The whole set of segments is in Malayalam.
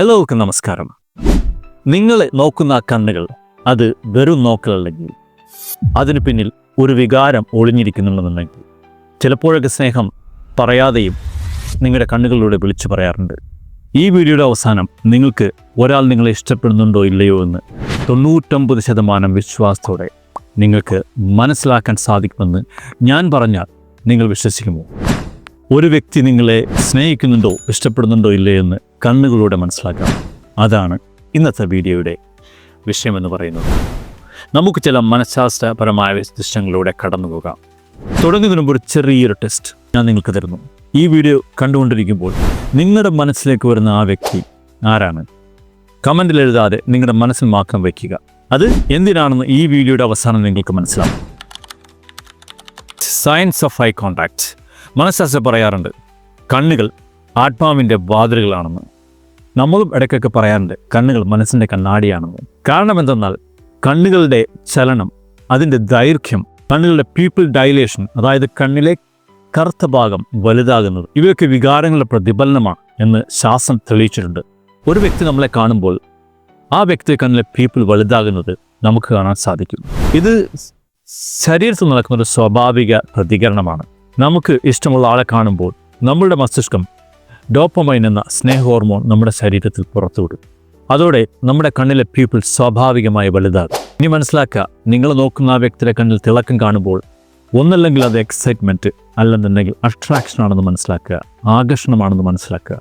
എല്ലാവർക്കും നമസ്കാരം. നിങ്ങളെ നോക്കുന്ന കണ്ണുകൾ അത് വെറും നോക്കലല്ലെങ്കിൽ അതിന് പിന്നിൽ ഒരു വികാരം ഒളിഞ്ഞിരിക്കുന്നുണ്ടെന്നുണ്ടെങ്കിൽ ചിലപ്പോഴൊക്കെ സ്നേഹം പറയാതെയും നിങ്ങളുടെ കണ്ണുകളിലൂടെ വിളിച്ചു പറയാറുണ്ട്. ഈ വീഡിയോയുടെ അവസാനം നിങ്ങൾക്ക് ഒരാൾ നിങ്ങളെ ഇഷ്ടപ്പെടുന്നുണ്ടോ ഇല്ലയോ എന്ന് തൊണ്ണൂറ്റൊമ്പത് ശതമാനം വിശ്വാസത്തോടെ നിങ്ങൾക്ക് മനസ്സിലാക്കാൻ സാധിക്കുമെന്ന് ഞാൻ പറഞ്ഞാൽ നിങ്ങൾ വിശ്വസിക്കുമോ? ഒരു വ്യക്തി നിങ്ങളെ സ്നേഹിക്കുന്നുണ്ടോ ഇഷ്ടപ്പെടുന്നുണ്ടോ ഇല്ലയോ എന്ന് കണ്ണുകളിലൂടെ മനസ്സിലാക്കാം. അതാണ് ഇന്നത്തെ വീഡിയോയുടെ വിഷയമെന്ന് പറയുന്നത്. നമുക്ക് ചില മനഃശാസ്ത്രപരമായ വിശിഷ്ടങ്ങളിലൂടെ കടന്നു പോകാം. തുടങ്ങുന്നതിന് മുമ്പ് ഒരു ചെറിയൊരു ടെസ്റ്റ് ഞാൻ നിങ്ങൾക്ക് തരുന്നു. ഈ വീഡിയോ കണ്ടുകൊണ്ടിരിക്കുമ്പോൾ നിങ്ങളുടെ മനസ്സിലേക്ക് വരുന്ന ആ വ്യക്തി ആരാണ്? കമന്റിൽ എഴുതാതെ നിങ്ങളുടെ മനസ്സിൽ മാത്രം വയ്ക്കുക. അത് എന്തിനാണെന്ന് ഈ വീഡിയോയുടെ അവസാനം നിങ്ങൾക്ക് മനസ്സിലാവും. സയൻസ് ഓഫ് ഐ കോണ്ടാക്ട് മനഃശാസ്ത്രം പറയാറുണ്ട് കണ്ണുകൾ ആത്മാവിന്റെ വാതിലുകളാണെന്ന്. നമ്മളും ഇടയ്ക്കൊക്കെ പറയാറുണ്ട് കണ്ണുകൾ മനസ്സിന്റെ കണ്ണാടിയാണെന്ന്. കാരണം എന്തെന്നാൽ കണ്ണുകളുടെ ചലനം അതിന്റെ ദൈർഘ്യം കണ്ണുകളുടെ പീപ്പിൾ ഡൈലേഷൻ അതായത് കണ്ണിലെ കറുത്ത ഭാഗം വലുതാകുന്നത് ഇവയൊക്കെ വികാരങ്ങളുടെ പ്രതിഫലനമാണ് എന്ന് ശാസ്ത്രം തെളിയിച്ചിട്ടുണ്ട്. ഒരു വ്യക്തി നമ്മളെ കാണുമ്പോൾ ആ വ്യക്തി കണ്ണിലെ പീപ്പിൾ വലുതാകുന്നത് നമുക്ക് കാണാൻ സാധിക്കും. ഇത് ശരീരത്തിൽ നടക്കുന്ന ഒരു സ്വാഭാവിക പ്രതികരണമാണ്. നമുക്ക് ഇഷ്ടമുള്ള ആളെ കാണുമ്പോൾ നമ്മുടെ മസ്തിഷ്കം ഡോപ്പമൈൻ എന്ന സ്നേഹ ഹോർമോൺ നമ്മുടെ ശരീരത്തിൽ പുറത്തുവിടും. അതോടെ നമ്മുടെ കണ്ണിലെ പീപ്പിൾ സ്വാഭാവികമായി വലുതാകും. ഇനി മനസ്സിലാക്കുക നിങ്ങൾ നോക്കുന്ന ആ വ്യക്തിയുടെ കണ്ണിൽ തിളക്കം കാണുമ്പോൾ ഒന്നല്ലെങ്കിൽ അത് എക്സൈറ്റ്മെന്റ് അല്ലെന്നുണ്ടെങ്കിൽ അട്രാക്ഷൻ ആണെന്ന് മനസ്സിലാക്കുക ആകർഷണമാണെന്ന് മനസ്സിലാക്കുക.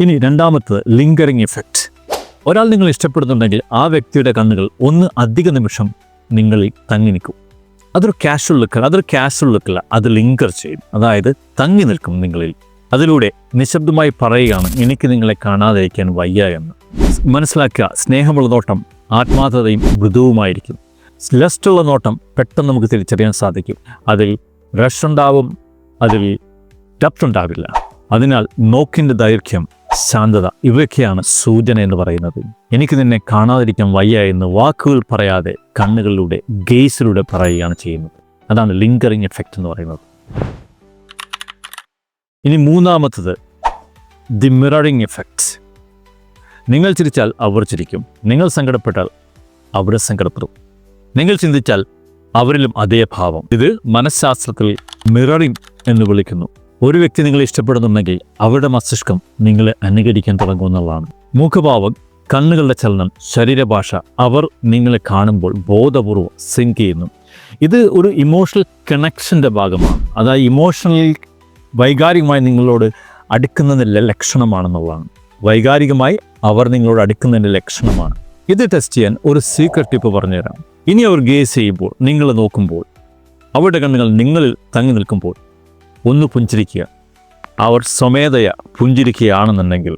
ഇനി രണ്ടാമത്തത് ലിങ്കറിങ് ഇഫക്റ്റ് ഒരാൾ നിങ്ങൾ ഇഷ്ടപ്പെടുന്നുണ്ടെങ്കിൽ ആ വ്യക്തിയുടെ കണ്ണുകൾ ഒന്ന് അധിക നിമിഷം നിങ്ങളിൽ തങ്ങി നിൽക്കും. അതൊരു കാഷ്വൽ ലുക്കല്ല അതൊരു കാഷ്വൽ ലുക്കല്ല അത് ലിങ്കർ ചെയ്യും. അതായത് തങ്ങി നിൽക്കും നിങ്ങളിൽ. അതിലൂടെ നിശബ്ദമായി പറയുകയാണ് എനിക്ക് നിങ്ങളെ കാണാതിരിക്കാൻ വയ്യ എന്ന്. മനസ്സിലാക്കുക സ്നേഹമുള്ള നോട്ടം ആത്മാർത്ഥതയും മൃദുവുമായിരിക്കും. ലസ്റ്റുള്ള നോട്ടം പെട്ടെന്ന് നമുക്ക് തിരിച്ചറിയാൻ സാധിക്കും. അതിൽ റഷ് ഉണ്ടാവും അതിൽ ഡപ്റ്റ് ഉണ്ടാവില്ല. അതിനാൽ നോക്കിന്റെ ദൈർഘ്യം ശാന്തത ഇവയൊക്കെയാണ് സൂചന എന്ന് പറയുന്നത്. എനിക്ക് നിന്നെ കാണാതിരിക്കാൻ വയ്യ എന്ന് വാക്കുകൾ പറയാതെ കണ്ണുകളിലൂടെ ഗെയ്സിലൂടെ പറയുകയാണ് ചെയ്യുന്നത്. അതാണ് ലിങ്കറിങ് എഫക്റ്റ് എന്ന് പറയുന്നത്. ഇനി മൂന്നാമത്തത് ദി മിററിങ് എഫക്റ്റ് നിങ്ങൾ ചിരിച്ചാൽ അവർ ചിരിക്കും. നിങ്ങൾ സങ്കടപ്പെട്ടാൽ അവരെ സങ്കടപ്പെടും. നിങ്ങൾ ചിന്തിച്ചാൽ അവരിലും അതേ ഭാവം. ഇത് മനഃശാസ്ത്രത്തിൽ മിററിംഗ് എന്ന് വിളിക്കുന്നു. ഒരു വ്യക്തി നിങ്ങളെ ഇഷ്ടപ്പെടുന്നുണ്ടെങ്കിൽ അവരുടെ മസ്തിഷ്കം നിങ്ങളെ അനുകരിക്കാൻ തുടങ്ങുമെന്നുള്ളതാണ് മുഖഭാവം കണ്ണുകളുടെ ചലനം ശരീരഭാഷ അവർ നിങ്ങളെ കാണുമ്പോൾ ബോധപൂർവം സിങ്ക് ചെയ്യുന്നു. ഇത് ഒരു ഇമോഷണൽ കണക്ഷന്റെ ഭാഗമാണ്. അതായത് ഇമോഷണലി വൈകാരികമായി നിങ്ങളോട് അടുക്കുന്നതിന്റെ ലക്ഷണമാണെന്നുള്ളതാണ്. വൈകാരികമായി അവർ നിങ്ങളോട് അടുക്കുന്നതിന്റെ ലക്ഷണമാണ്. ഇത് ടെസ്റ്റ് ചെയ്യാൻ ഒരു സീക്രട്ട് ടിപ്പ് പറഞ്ഞുതരാം. ഇനി അവർ ഗേസ് ചെയ്യുമ്പോൾ നിങ്ങൾ നോക്കുമ്പോൾ അവരുടെ കണ്ണുകൾ നിങ്ങളിൽ തങ്ങി നിൽക്കുമ്പോൾ ഒന്ന് പുഞ്ചിരിക്കുക. അവർ സ്വമേധയ പുഞ്ചിരിക്കുകയാണെന്നുണ്ടെങ്കിൽ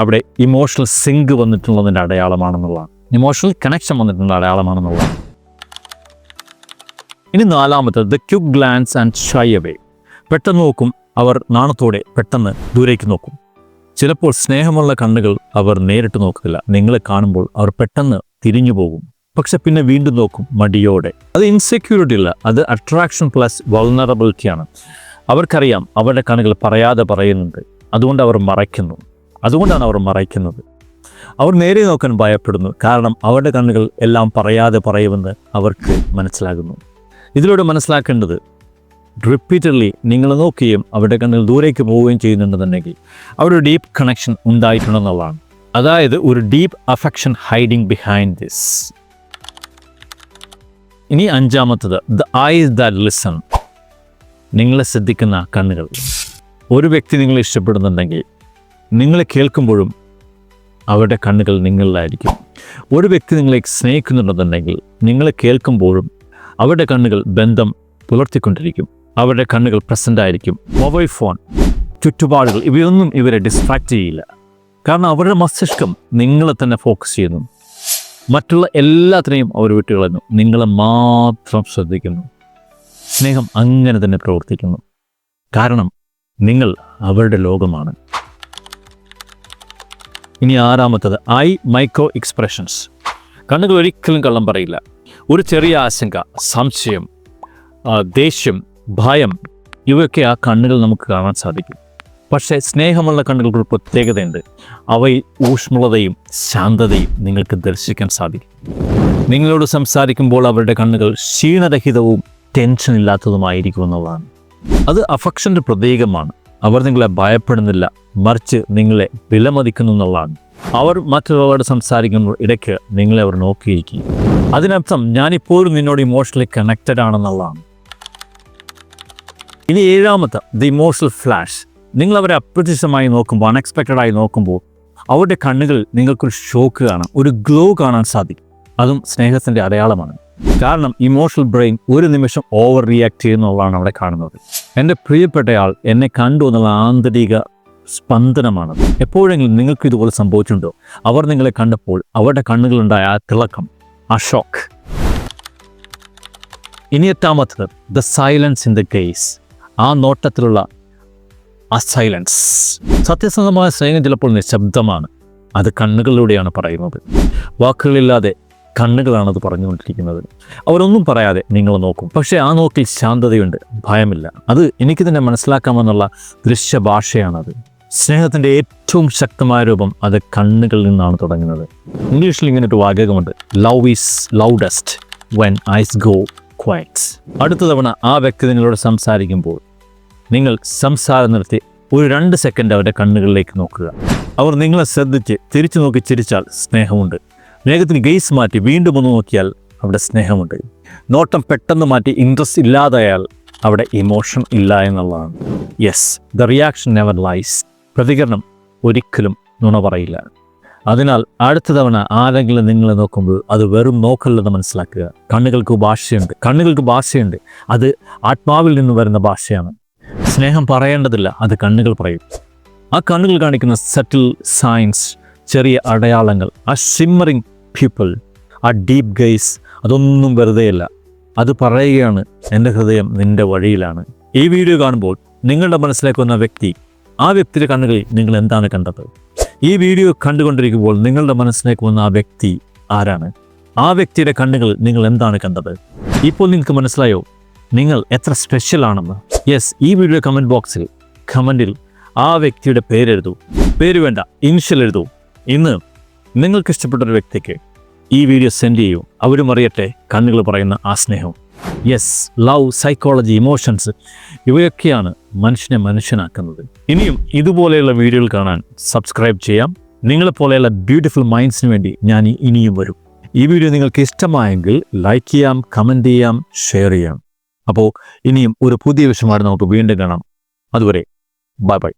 അവിടെ ഇമോഷണൽ സിങ്ക് വന്നിട്ടുള്ളതിന്റെ അടയാളമാണെന്നുള്ളതാണ്. ഇമോഷണൽ കണക്ഷൻ വന്നിട്ടുള്ള അടയാളമാണെന്നുള്ളതാണ്. ഇനി നാലാമത്തെ the quick glance and shy away പെട്ടെന്ന് നോക്കും അവർ നാണത്തോടെ പെട്ടെന്ന് ദൂരേക്ക് നോക്കും. ചിലപ്പോൾ സ്നേഹമുള്ള കണ്ണുകൾ അവർ നേരിട്ട് നോക്കില്ല നിങ്ങളെ കാണുമ്പോൾ അവർ പെട്ടെന്ന് തിരിഞ്ഞു പോകും പക്ഷെ പിന്നെ വീണ്ടും നോക്കും മടിയോടെ. അത് ഇൻസെക്യൂരിറ്റി അല്ല അത് അട്രാക്ഷൻ പ്ലസ് വൾണറബിലിറ്റിയാണ് അവർക്കറിയാം അവരുടെ കണ്ണുകൾ പറയാതെ പറയുന്നുണ്ട്. അതുകൊണ്ട് അവർ മറയ്ക്കുന്നു. അതുകൊണ്ടാണ് അവർ മറയ്ക്കുന്നത്. അവർ നേരെ നോക്കാൻ ഭയപ്പെടുന്നു. കാരണം അവരുടെ കണ്ണുകൾ എല്ലാം പറയാതെ പറയുമെന്ന് അവർക്ക് മനസ്സിലാകുന്നു. ഇതിലൂടെ മനസ്സിലാക്കേണ്ടത് റിപ്പീറ്റഡ്ലി നിങ്ങൾ നോക്കുകയും അവരുടെ കണ്ണുകൾ ദൂരേക്ക് പോവുകയും ചെയ്യുന്നുണ്ടെന്നുണ്ടെങ്കിൽ അവിടെ ഒരു ഡീപ്പ് കണക്ഷൻ ഉണ്ടായിട്ടുണ്ടെന്നുള്ളതാണ്. അതായത് ഒരു deep affection hiding behind this ഇനി അഞ്ചാമത്തത് ദ ഐസ് ദാറ്റ് ലിസൺ. നിങ്ങളെ ശ്രദ്ധിക്കുന്ന കണ്ണുകൾ. ഒരു വ്യക്തി നിങ്ങളെ ഇഷ്ടപ്പെടുന്നുണ്ടെങ്കിൽ നിങ്ങളെ കേൾക്കുമ്പോഴും അവരുടെ കണ്ണുകൾ നിങ്ങളിലായിരിക്കും. ഒരു വ്യക്തി നിങ്ങളെ സ്നേഹിക്കുന്നുണ്ടെന്നുണ്ടെങ്കിൽ നിങ്ങളെ കേൾക്കുമ്പോഴും അവരുടെ കണ്ണുകൾ ബന്ധം പുലർത്തിക്കൊണ്ടിരിക്കും. അവരുടെ കണ്ണുകൾ പ്രസന്റ് ആയിരിക്കും. മൊബൈൽ ഫോൺ ചുറ്റുപാടുകൾ ഇവയൊന്നും ഇവരെ ഡിസ്ട്രാക്റ്റ് ചെയ്യില്ല. കാരണം അവരുടെ മസ്തിഷ്കം നിങ്ങളെ തന്നെ ഫോക്കസ് ചെയ്യുന്നു. മറ്റുള്ള എല്ലാത്തിനെയും അവർ വിട്ടുകളഞ്ഞു നിങ്ങളെ മാത്രം ശ്രദ്ധിക്കുന്നു. സ്നേഹം അങ്ങനെ തന്നെ പ്രവർത്തിക്കുന്നു. കാരണം നിങ്ങൾ അവരുടെ ലോകമാണ്. ഇനി ആറാമത്തത് ഐ മൈക്രോ എക്സ്പ്രഷൻസ്. കണ്ണുകൾ ഒരിക്കലും കള്ളം പറയില്ല. ഒരു ചെറിയ ആശങ്ക സംശയം ദേഷ്യം ഭയം ഇവയൊക്കെ ആ കണ്ണുകൾ നമുക്ക് കാണാൻ സാധിക്കും. പക്ഷേ സ്നേഹമുള്ള കണ്ണുകൾക്ക് ഒരു പ്രത്യേകതയുണ്ട്. അവയിൽ ഊഷ്മളതയും ശാന്തതയും നിങ്ങൾക്ക് ദർശിക്കാൻ സാധിക്കും. നിങ്ങളോട് സംസാരിക്കുമ്പോൾ അവരുടെ കണ്ണുകൾ ക്ഷീണരഹിതവും ടെൻഷൻ ഇല്ലാത്തതുമായിരിക്കും എന്നുള്ളതാണ്. അത് അഫക്ഷന്റെ പ്രതീകമാണ്. അവർ നിങ്ങളെ ഭയപ്പെടുന്നില്ല മറിച്ച് നിങ്ങളെ വിലമതിക്കുന്നു എന്നുള്ളതാണ്. അവർ മറ്റുള്ളവരോട് സംസാരിക്കുമ്പോൾ ഇടയ്ക്ക് നിങ്ങളെ അവർ നോക്കിയിരിക്കും. അതിനർത്ഥം ഞാനിപ്പോഴും നിന്നോട് ഇമോഷണലി കണക്റ്റഡ് ആണെന്നുള്ളതാണ്. ഇനി ഏഴാമത്തെ ദി ഇമോഷണൽ ഫ്ലാഷ് നിങ്ങൾ അവരെ അപ്രത്യക്ഷമായി നോക്കുമ്പോൾ അൺഎക്സ്പെക്റ്റഡായി നോക്കുമ്പോൾ അവരുടെ കണ്ണുകൾ നിങ്ങൾക്കൊരു ഷോക്ക് കാണാം ഒരു ഗ്ലോ കാണാൻ സാധിക്കും. അതും സ്നേഹത്തിന്റെ അടയാളമാണ്. കാരണം ഇമോഷണൽ ബ്രെയിൻ ഒരു നിമിഷം ഓവർ റിയാക്ട് ചെയ്യുന്നുള്ളതാണ് അവിടെ കാണുന്നത്. എന്റെ പ്രിയപ്പെട്ടയാൾ എന്നെ കണ്ടു എന്നുള്ള ആന്തരിക സ്പന്ദനമാണ്. എപ്പോഴെങ്കിലും നിങ്ങൾക്ക് ഇതുപോലെ സംഭവിച്ചിട്ടുണ്ടോ? അവർ നിങ്ങളെ കണ്ടപ്പോൾ അവരുടെ കണ്ണുകളുണ്ടായ ആ തിളക്കം ആ ഷോക്ക് ഇനി എത്താമത്തത് the silence in the gaze ആ നോട്ടത്തിലുള്ള ആ സൈലൻസ്. സത്യസന്ധമായ സ്നേഹം ചിലപ്പോൾ നിശബ്ദമാണ്. അത് കണ്ണുകളിലൂടെയാണ് പറയുന്നത്. വാക്കുകളില്ലാതെ കണ്ണുകളാണ് അത് പറഞ്ഞുകൊണ്ടിരിക്കുന്നത്. അവരൊന്നും പറയാതെ നിങ്ങൾ നോക്കും. പക്ഷേ ആ നോക്കിൽ ശാന്തതയുണ്ട്. ഭയമില്ല. അത് എനിക്ക് തന്നെ മനസ്സിലാക്കാമെന്നുള്ള ദൃശ്യഭാഷയാണത്. സ്നേഹത്തിന്റെ ഏറ്റവും ശക്തമായ രൂപം അത് കണ്ണുകളിൽ നിന്നാണ് തുടങ്ങുന്നത്. ഇംഗ്ലീഷിൽ ഇങ്ങനെ ഒരു വാചകമുണ്ട്. Love is loudest when eyes go quiets അടുത്ത തവണ ആ വ്യക്തി നിങ്ങളോട് സംസാരിക്കുമ്പോൾ നിങ്ങൾ സംസാരം നിർത്തി ഒരു രണ്ട് സെക്കൻഡ് അവരുടെ കണ്ണുകളിലേക്ക് നോക്കുക. അവർ നിങ്ങളെ ശ്രദ്ധിച്ച് തിരിച്ചു നോക്കി ചിരിച്ചാൽ സ്നേഹമുണ്ട്. വേഗത്തിന് ഗെയ്സ് മാറ്റി വീണ്ടും ഒന്ന് നോക്കിയാൽ അവിടെ സ്നേഹമുണ്ട്. നോട്ടം പെട്ടെന്ന് മാറ്റി ഇൻട്രസ്റ്റ് ഇല്ലാതായാൽ അവിടെ ഇമോഷൻ ഇല്ല എന്നുള്ളതാണ്. Yes the reaction never lies പ്രതികരണം ഒരിക്കലും നുണ പറയില്ല. അതിനാൽ അടുത്ത തവണ ആരെങ്കിലും നിങ്ങളെ നോക്കുമ്പോൾ അത് വെറും നോക്കല്ലെന്ന് മനസ്സിലാക്കുക. കണ്ണുകൾക്ക് ഭാഷയുണ്ട്. കണ്ണുകൾക്ക് ഭാഷയുണ്ട്. അത് ആത്മാവിൽ നിന്ന് വരുന്ന ഭാഷയാണ്. സ്നേഹം പറയേണ്ടതില്ല അത് കണ്ണുകൾ പറയും. ആ കണ്ണുകൾ കാണിക്കുന്ന സെറ്റിൽ സയൻസ് ചെറിയ അടയാളങ്ങൾ ആ ഷിമ്മറിങ് പീപ്പിൾ ആ ഡീപ് ഗൈസ് അതൊന്നും വെറുതെയല്ല. അത് പറയുകയാണ് എന്റെ ഹൃദയം നിന്റെ വഴിയിലാണ്. ഈ വീഡിയോ കാണുമ്പോൾ നിങ്ങളുടെ മനസ്സിലേക്ക് വന്ന വ്യക്തി ആ വ്യക്തിയുടെ കണ്ണുകളിൽ നിങ്ങൾ എന്താണ് കണ്ടത്? ഈ വീഡിയോ കണ്ടുകൊണ്ടിരിക്കുമ്പോൾ നിങ്ങളുടെ മനസ്സിലേക്ക് വന്ന ആ വ്യക്തി ആരാണ്? ആ വ്യക്തിയുടെ കണ്ണുകൾ നിങ്ങൾ എന്താണ് കണ്ടത്? ഇപ്പോൾ നിങ്ങൾക്ക് മനസ്സിലായോ? നിങ്ങൾ എത്ര സ്പെഷ്യൽ ആണെന്ന്. യെസ് ഈ വീഡിയോ കമന്റ് ബോക്സിൽ കമന്റിൽ ആ വ്യക്തിയുടെ പേരെഴുതൂ പേര് വേണ്ട ഇനിഷ്യൽ എഴുതൂ. ഇന്ന് നിങ്ങൾക്ക് ഇഷ്ടപ്പെട്ട ഒരു വ്യക്തിക്ക് ഈ വീഡിയോ സെൻഡ് ചെയ്യൂ. അവരും അറിയട്ടെ കണ്ണുകൾ പറയുന്ന ആ സ്നേഹം. യെസ് ലവ് സൈക്കോളജി ഇമോഷൻസ് ഇവയൊക്കെയാണ് മനുഷ്യനെ മനുഷ്യനാക്കുന്നത്. ഇനിയും ഇതുപോലെയുള്ള വീഡിയോകൾ കാണാൻ സബ്സ്ക്രൈബ് ചെയ്യാം. നിങ്ങളെപ്പോലെയുള്ള ബ്യൂട്ടിഫുൾ മൈൻഡ്സിന് വേണ്ടി ഞാൻ ഇനിയും വരും. ഈ വീഡിയോ നിങ്ങൾക്ക് ഇഷ്ടമായെങ്കിൽ ലൈക്ക് ചെയ്യാം കമന്റ് ചെയ്യാം ഷെയർ ചെയ്യാം. അപ്പോൾ ഇനിയും ഒരു പുതിയ വിഷയമായിട്ട് നമുക്ക് വീണ്ടും കാണാം. അതുവരെ ബൈ ബൈ